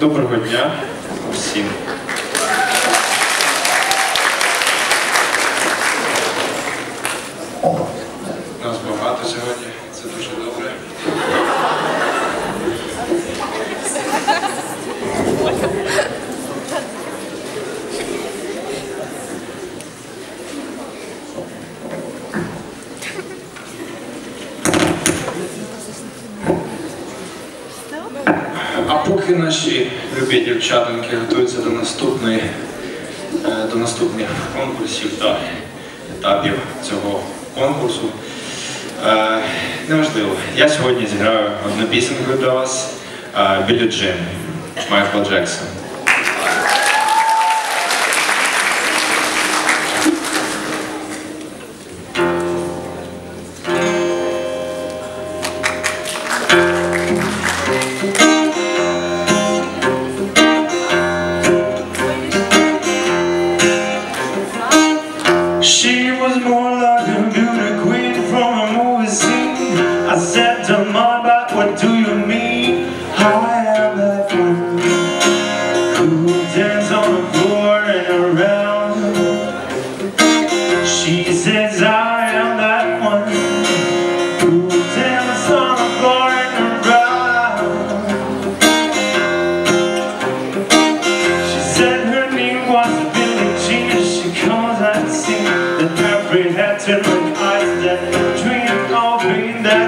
Доброго дня усім. Нас багато сьогодні, це дуже добре. А поки наші любі дівчатинки готуються до наступної, е, до наступних конкурсів та етапів цього конкурсу. е, Неважливо, я сьогодні зіграю одну пісенку для вас Білі Джин Майкла Джексона. I said to my back, what do you mean? I am that one who dance on the floor and around. She says I am that one who dance on the floor and around. She said her name was Billie Jean. She comes and sings that every head to my eyes that dream of being that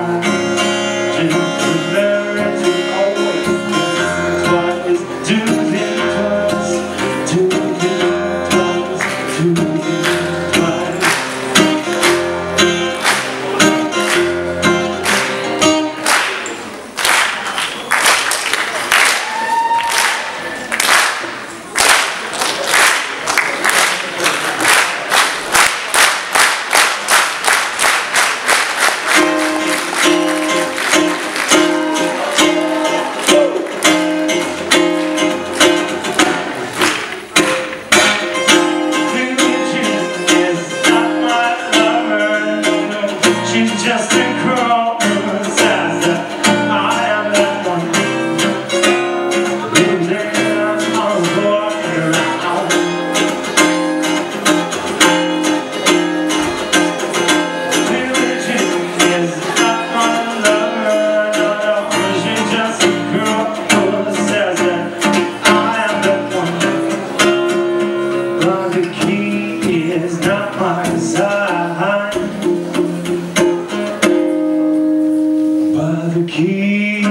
But the key is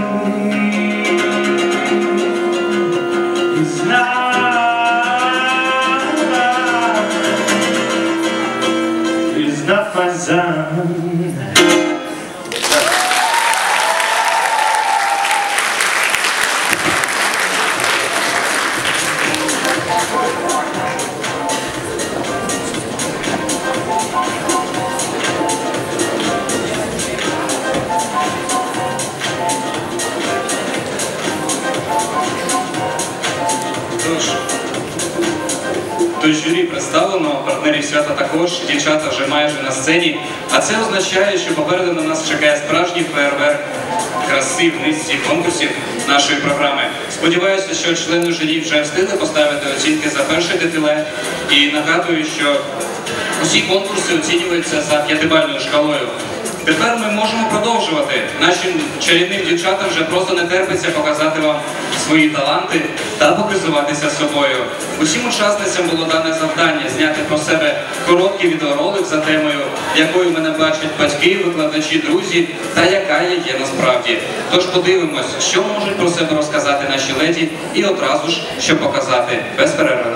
not, is not до журі представлено, партнерів свята також, дівчата вже майже на сцені. А це означає, що попереду на нас чекає справжній фейерверк краси в низці конкурсів нашої програми. Сподіваюся, що члени журі вже встигли поставити оцінки за перше дефіле. І нагадую, що усі конкурси оцінюються за п'ятибальною шкалою. Тепер ми можемо продовжувати. Нашим чарівним дівчатам вже просто не терпиться показати вам свої таланти та показуватися собою. Усім учасницям було дане завдання зняти про себе короткий відеоролик за темою, якою мене бачать батьки, викладачі, друзі, та яка я є насправді. Тож подивимось, що можуть про себе розказати наші леді, і одразу ж що показати без перерви.